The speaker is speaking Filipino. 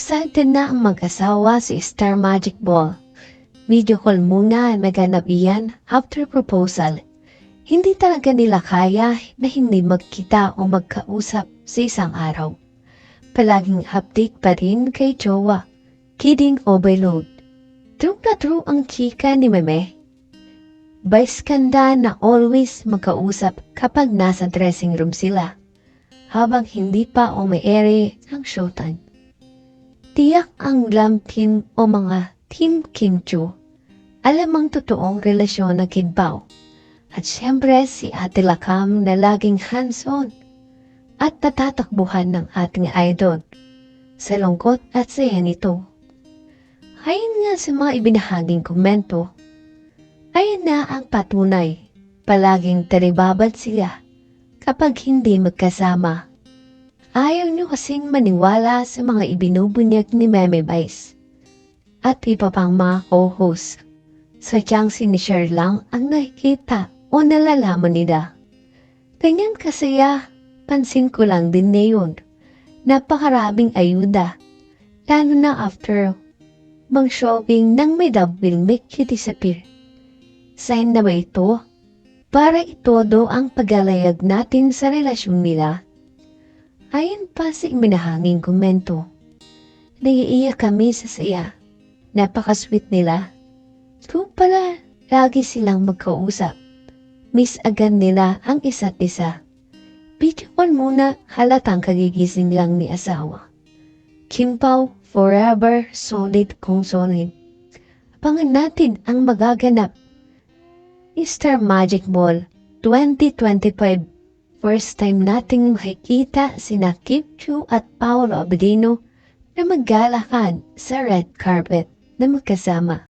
Excited na ang mag-asawa si Star Magic Ball. Video call muna ang naganap iyan after proposal. Hindi talaga nila kaya na hindi magkita o magkausap sa isang araw. Palaging update pa rin kay Jowa. Kidding overload. True na true ang chika ni Meme. Vice ganda na always magkausap kapag nasa dressing room sila. Habang hindi pa umiere ang showtime. Tiyak ang glam o mga team Kim Chu. Alam ang totoong relasyon na Kinpao. At syempre si Ate Lakam na laging hands-on at natatakbuhan ng ating idol sa lungkot at saya nito. Ayon nga sa mga ibinahaging komento, ayan na ang patunay. Palaging taribabad sila kapag hindi magkasama. Ayaw niyo kasing maniwala sa mga ibinubunyag ni Meme Vice at iba pang mga co-host. Sadyang sinishare lang ang nakikita o nalalaman nila. Ganyan kasaya, pansin ko lang din na yun. Napakaraming ayuda, lalo na after mag-shopping nang may double make you disappear. Sign na ba ito? Para itodo ang pagalayag natin sa relasyon nila. Ayon pa sa iminahanging komento. Naiiyak kami sa saya. Napaka-sweet nila. Kung pala, lagi silang magkausap. Miss agad nila ang isa't isa. Call muna halatang kagigising lang ni asawa. Kim Pao, forever solid kung solid. Abangan natin ang magaganap. Mr. Magic Ball 2025 First time nating makikita sina Kim at Paolo Abedino na maggalakan sa red carpet na magkasama.